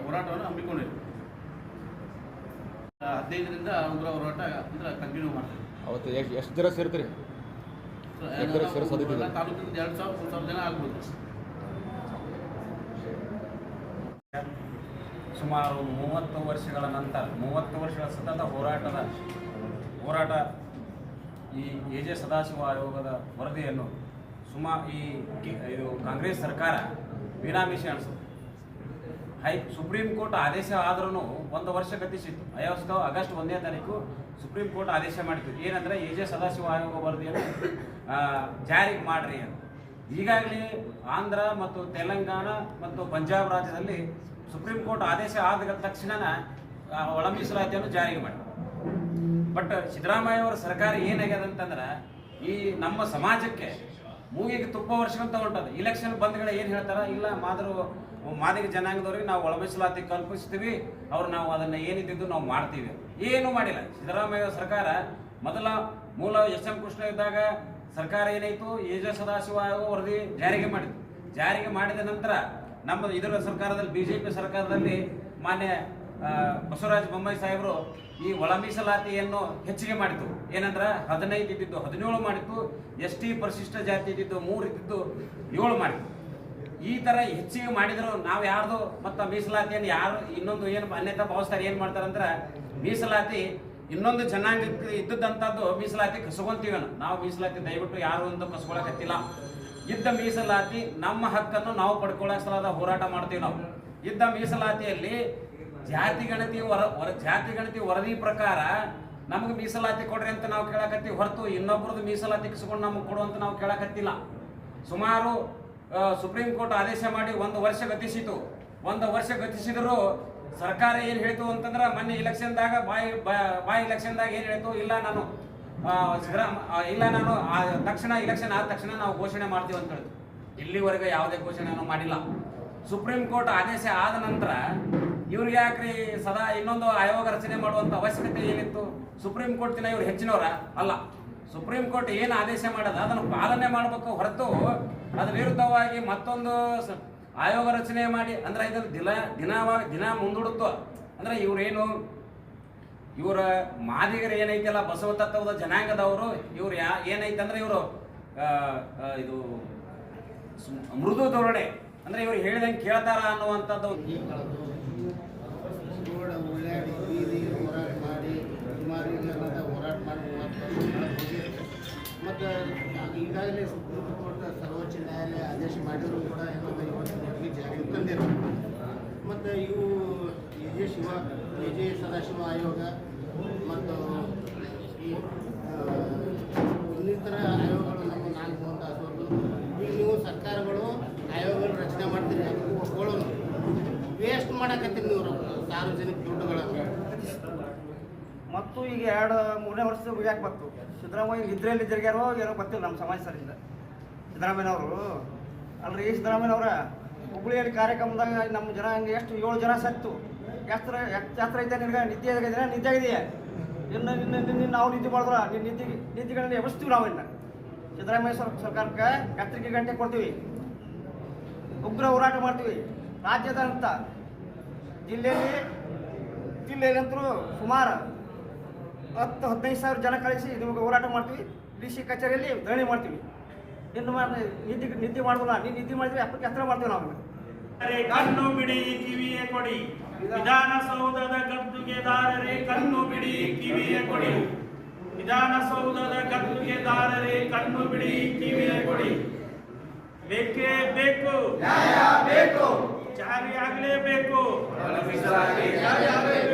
ಹೋರಾಟವನ್ನು ಹಮ್ಮಿಕೊಂಡಿದ್ದೀವಿ ಹದಿನೈದರಿಂದ ಉಗ್ರ ಹೋರಾಟ ಅಂದ್ರೆ ಕಂಟಿನ್ಯೂ ಮಾಡ್ತೀವಿ ಅವತ್ತು ಎಷ್ಟು ಎಷ್ಟು ಜನ ಸೇರ್ತೀರಿ ತಾಲೂಕಿನಿಂದ ಎರಡು ಸಾವಿರ ಮೂರು ಸಾವಿರ ಜನ ಆಗ್ಬೋದು. ಸುಮಾರು ಮೂವತ್ತು ವರ್ಷಗಳ ನಂತರ ಮೂವತ್ತು ವರ್ಷಗಳ ಸತತ ಹೋರಾಟದ ಹೋರಾಟ ಈ ಎ ಜೆ ಸದಾಶಿವ ಆಯೋಗದ ವರದಿಯನ್ನು ಸುಮಾ ಈ ಕಿ- ಇದು ಕಾಂಗ್ರೆಸ್ ಸರ್ಕಾರ ಬೇನಾಮಿಷಿ ಅನಿಸುತ್ತೆ. ಹೈ ಸುಪ್ರೀಂ ಕೋರ್ಟ್ ಆದೇಶ ಆದ್ರೂ ಒಂದು ವರ್ಷ ಗತಿಸಿತ್ತು. ಐವತ್ತು ಆಗಸ್ಟ್ ಒಂದನೇ ತಾರೀಕು ಸುಪ್ರೀಂ ಕೋರ್ಟ್ ಆದೇಶ ಮಾಡಿತ್ತು. ಏನಂದ್ರೆ ಎ ಜೆ ಸದಾಶಿವ ಆಯೋಗ ವರದಿಯನ್ನು ಜಾರಿಗೆ ಮಾಡ್ರಿ ಅಂತ. ಈಗಾಗಲೇ ಆಂಧ್ರ ಮತ್ತು ತೆಲಂಗಾಣ ಮತ್ತು ಪಂಜಾಬ್ ರಾಜ್ಯದಲ್ಲಿ ಸುಪ್ರೀಂ ಕೋರ್ಟ್ ಆದೇಶ ಆದ ತಕ್ಷಣ ಒಳ ಮೀಸಲಾತಿಯನ್ನು ಜಾರಿಗೆ ಮಾಡಿ ಬಟ್ ಸಿದ್ದರಾಮಯ್ಯ ಅವರ ಸರ್ಕಾರ ಏನಾಗ್ಯದ ಅಂತಂದ್ರೆ ಈ ನಮ್ಮ ಸಮಾಜಕ್ಕೆ ಮೂಗಿಗೆ ತುಪ್ಪ ವರ್ಷಕ್ಕಂತ ಹೊಂಟದ ಇಲೆಕ್ಷನ್ ಬಂದ್ಗಳ ಏನು ಹೇಳ್ತಾರ? ಇಲ್ಲ, ಮಾದರು, ಮಾದಿಗ ಜನಾಂಗದವ್ರಿಗೆ ನಾವು ಒಳಮಿಸಲಾತಿ ಕಲ್ಪಿಸ್ತೀವಿ. ಅವ್ರು ನಾವು ಅದನ್ನ ಏನಿದ್ದು ನಾವು ಮಾಡ್ತೀವಿ. ಏನು ಮಾಡಿಲ್ಲ. ಸಿದ್ದರಾಮಯ್ಯ ಸರ್ಕಾರ ಮೊದಲ ಮೂಲ ಎಸ್ ಎಂ ಕೃಷ್ಣ ಇದ್ದಾಗ ಸರ್ಕಾರ ಏನಾಯಿತು? ಏಜ ಸದಾಶಿವ ವರದಿ ಜಾರಿಗೆ ಮಾಡಿತು ಜಾರಿಗೆ ಮಾಡಿದ ನಂತರ ನಮ್ಮ ಇದರ ಸರ್ಕಾರದಲ್ಲಿ, ಬಿಜೆಪಿ ಸರ್ಕಾರದಲ್ಲಿ ಮಾನ್ಯ ಬಸವರಾಜ ಬೊಮ್ಮಾಯಿ ಸಾಹೇಬರು ಈ ಒಳ ಮೀಸಲಾತಿಯನ್ನು ಹೆಚ್ಚಿಗೆ ಮಾಡಿತು. ಏನಂದ್ರೆ ಹದಿನೈದು ಇದ್ದಿದ್ದು ಹದಿನೇಳು ಮಾಡಿತ್ತು, ಎಸ್ ಟಿ ಪರಿಶಿಷ್ಟ ಜಾತಿ ಇದ್ದಿದ್ದು ಮೂರು ಇದ್ದಿದ್ದು ಏಳು ಮಾಡಿತ್ತು ಈ ತರ ಹೆಚ್ಚಿಗೆ ಮಾಡಿದ್ರು ನಾವು ಯಾರ್ದು? ಮತ್ತು ಮೀಸಲಾತಿಯನ್ನು ಯಾರು? ಇನ್ನೊಂದು ಏನು ಅನ್ಯತಾ ಭಾವಿಸ್ತಾರೆ ಏನು ಮಾಡ್ತಾರಂದ್ರೆ ಮೀಸಲಾತಿ ಇನ್ನೊಂದು ಜನಾಂಗಕ್ಕೆ ಇದ್ದದ್ದಂಥದ್ದು ಮೀಸಲಾತಿ ಕಸ್ಕೊಂತೀವಿ ನಾವು ಮೀಸಲಾತಿ ದಯವಿಟ್ಟು ಯಾರು ಒಂದು ಕಸ್ಕೊಳಕತ್ತಿಲ್ಲ. ಇದ್ದ ಮೀಸಲಾತಿ ನಮ್ಮ ಹಕ್ಕನ್ನು ನಾವು ಪಡ್ಕೊಳ್ಳೋ ಸಲದ ಹೋರಾಟ ಮಾಡ್ತೀವಿ ನಾವು. ಇದ್ದ ಮೀಸಲಾತಿಯಲ್ಲಿ ಜಾತಿ ಗಣತಿ ವರ ಜಾತಿ ಗಣತಿ ವರದಿ ಪ್ರಕಾರ ನಮಗೆ ಮೀಸಲಾತಿ ಕೊಡ್ರಿ ಅಂತ ನಾವು ಕೇಳಕತ್ತೀವಿ. ಹೊರತು ಇನ್ನೊಬ್ರದ್ದು ಮೀಸಲಾತಿ ಕಿಸ್ಕೊಂಡು ನಮಗೆ ಕೊಡು ಅಂತ ನಾವು ಕೇಳಕತ್ತಿಲ್ಲ. ಸುಮಾರು ಸುಪ್ರೀಂ ಕೋರ್ಟ್ ಆದೇಶ ಮಾಡಿ ಒಂದು ವರ್ಷ ಗತಿಸಿತು. ಒಂದು ವರ್ಷ ಗತಿಸಿದ್ರು ಸರ್ಕಾರ ಏನು ಹೇಳ್ತು ಅಂತಂದ್ರೆ ಮೊನ್ನೆ ಇಲೆಕ್ಷನ್ದಾಗ ಬಾಯಿ ಬಾಯಿ ಇಲೆಕ್ಷನ್ದಾಗ ಏನು ಹೇಳ್ತು? ಇಲ್ಲ ನಾನು ಇಲ್ಲ ನಾನು ತಕ್ಷಣ ಇಲೆಕ್ಷನ್ ಆದ ತಕ್ಷಣ ನಾವು ಘೋಷಣೆ ಮಾಡ್ತೀವಿ ಅಂತ ಹೇಳಿದ್ರು. ಇಲ್ಲಿವರೆಗೂ ಯಾವುದೇ ಘೋಷಣೆಯನ್ನು ಮಾಡಿಲ್ಲ. ಸುಪ್ರೀಂ ಕೋರ್ಟ್ ಆದೇಶ ಆದ ನಂತರ ಇವ್ರಿಗೆ ಯಾಕ್ರಿ ಸದಾ ಇನ್ನೊಂದು ಆಯೋಗ ರಚನೆ ಮಾಡುವಂತ ಅವಶ್ಯಕತೆ ಏನಿತ್ತು? ಸುಪ್ರೀಂ ಕೋರ್ಟ್ ಕೋರ್ಟಿನ ಇವ್ರು ಹೆಚ್ಚಿನವರ? ಅಲ್ಲ. ಸುಪ್ರೀಂ ಕೋರ್ಟ್ ಏನು ಆದೇಶ ಮಾಡದ? ಅದನ್ನು ಪಾಲನೆ ಮಾಡಬೇಕು ಹೊರತು ಅದ್ರ ವಿರುದ್ಧವಾಗಿ ಮತ್ತೊಂದು ಆಯೋಗ ರಚನೆ ಮಾಡಿ, ಅಂದ್ರೆ ಇದನ್ನು ದಿನ ದಿನವಾಗಿ ದಿನ ಮುಂದೂಡುತ್ತ ಅಂದ್ರೆ ಇವ್ರೇನು, ಇವರ ಮಾದಿಗರು ಏನೈತಿಲ್ಲ, ಬಸವ ತತ್ವದ ಜನಾಂಗದವರು, ಇವ್ರು ಯಾ, ಏನೈತಂದ್ರೆ ಇವರು ಇದು ಮೃದು ಧೋರಣೆ. ಅಂದ್ರೆ ಇವ್ರು ಹೇಳಿದಂಗೆ ಕೇಳ್ತಾರ ಅನ್ನುವಂಥದ್ದು ಉಳ್ಳಾಡಿ ಬೀದಿ ಹೋರಾಟ ಮಾಡಿ ಸುಮಾರೀಕರಣದ ಹೋರಾಟ ಮಾಡಿ ಮತ್ತು ಈಗಾಗಲೇ ಸುಪ್ರೀಂ ಕೋರ್ಟ್ ಸರ್ವೋಚ್ಚ ನ್ಯಾಯಾಲಯ ಆದೇಶ ಮಾಡಿದ್ರು ಕೂಡ ಇವತ್ತು ಜಾರಿಗೆ ತಂದಿರೋ ಮತ್ತು ಇವು A J Shiva A J Sadashiva ಆಯೋಗ ಮತ್ತು ಇನ್ನಿತರ ಆಯೋಗಗಳು ನಮ್ಮ ನಾಲ್ಕು ಅಂತ ನೀವು ಸರ್ಕಾರಗಳು ರಚನೆ ಮಾಡ್ತೀರಿ ವೇಸ್ಟ್ ಮಾಡಕತ್ತೀರಿ ನೀವು ಸಾರ್ವಜನಿಕ ದುಡ್ಡುಗಳನ್ನು. ಮತ್ತು ಈಗ ಎರಡು, ಮೂರನೇ ವರ್ಷ ಯಾಕೆ ಬಂತು? ಸಿದ್ದರಾಮಯ್ಯ ಇದ್ರಲ್ಲಿ ಇದ್ರಿಗ್ಯಾರೋ ಏನೋ ಗೊತ್ತಿಲ್ಲ ನಮ್ಮ ಸಮಾಜ ಸರಿಂದ ಸಿದ್ದರಾಮಯ್ಯನವರು, ಅಲ್ರಿ ಸಿದ್ದರಾಮಯ್ಯನವರ? ಹುಬ್ಬಳ್ಳಿಯಲ್ಲಿ ಕಾರ್ಯಕ್ರಮದಾಗ ನಮ್ಮ ಜನ ಹಂಗೆ ಎಷ್ಟು ಏಳು ಜನ ಸತ್ತು. ಎಷ್ಟು ಜಾತ್ರೆ ಐತೆ ನಿನಗೆ? ನಿದ್ದೆ ಆಗಿದೆಯಾ? ನಿದ್ದೆ ಆಗಿದೆಯಾ? ಇನ್ನು ನಿನ್ನ ನಿನ್ನ ನಾವು ನಿದ್ದೆ ಮಾಡಿದ್ರ, ನಿನ್ನ ನಿದ್ದೆ, ನಿದ್ದೆಗಳನ್ನ ಎಬ್ಬಿಸ್ತೀವಿ ನಾವು ಇನ್ನು ಸಿದ್ದರಾಮಯ್ಯ ಸರ್, ಸರ್ಕಾರಕ್ಕೆ ಎತ್ತರಿಕೆ ಗಂಟೆ ಕೊಡ್ತೀವಿ. ಉಗ್ರ ಹೋರಾಟ ಮಾಡ್ತೀವಿ. ರಾಜ್ಯದಂತ ಜಿಲ್ಲೆಯಲ್ಲಿ ಜಿಲ್ಲೆಯಲ್ಲಿ ಅಂತರೂ ಸುಮಾರು ಹತ್ತು, ಹದಿನೈದು ಸಾವಿರ ಜನ ಕಳಿಸಿ ನಿಮಗೆ ಹೋರಾಟ ಮಾಡ್ತೀವಿ. ಡಿ ಸಿ ಕಚೇರಿಯಲ್ಲಿ ಧರಣಿ ಮಾಡ್ತೀವಿ. ಇನ್ನು ಮಾಡಿ ನಿದ್ದೆ ನಿದ್ದೆ ಮಾಡೋಲ್ಲ ನೀನು ನಿದ್ದೆ ಮಾಡಿದ್ರೆ ಅಪ್ಪಕ್ಕೆ ಹತ್ರ ಮಾಡ್ತೀವಿ ನಾವು. ಕಣ್ಣು ಬಿಡಿ ಕಿವಿಯೇ ಕೊಡಿ. ವಿಧಾನಸೌಧದ ಗದ್ದುಗೆದಾರರೇ ಕಣ್ಣು ಬಿಡಿ ಕಿವಿಯೇ ಕೊಡಿ. ವಿಧಾನಸೌಧದ ಗದ್ದುಗೆದಾರರೇ ಕಣ್ಣು ಬಿಡಿ ಕಿವಿಯೇ ಕೊಡಿ. ಬೇಕೇ ಬೇಕು ಬೇಕು. ಜಾರಿ ಆಗ್ಲೇಬೇಕು.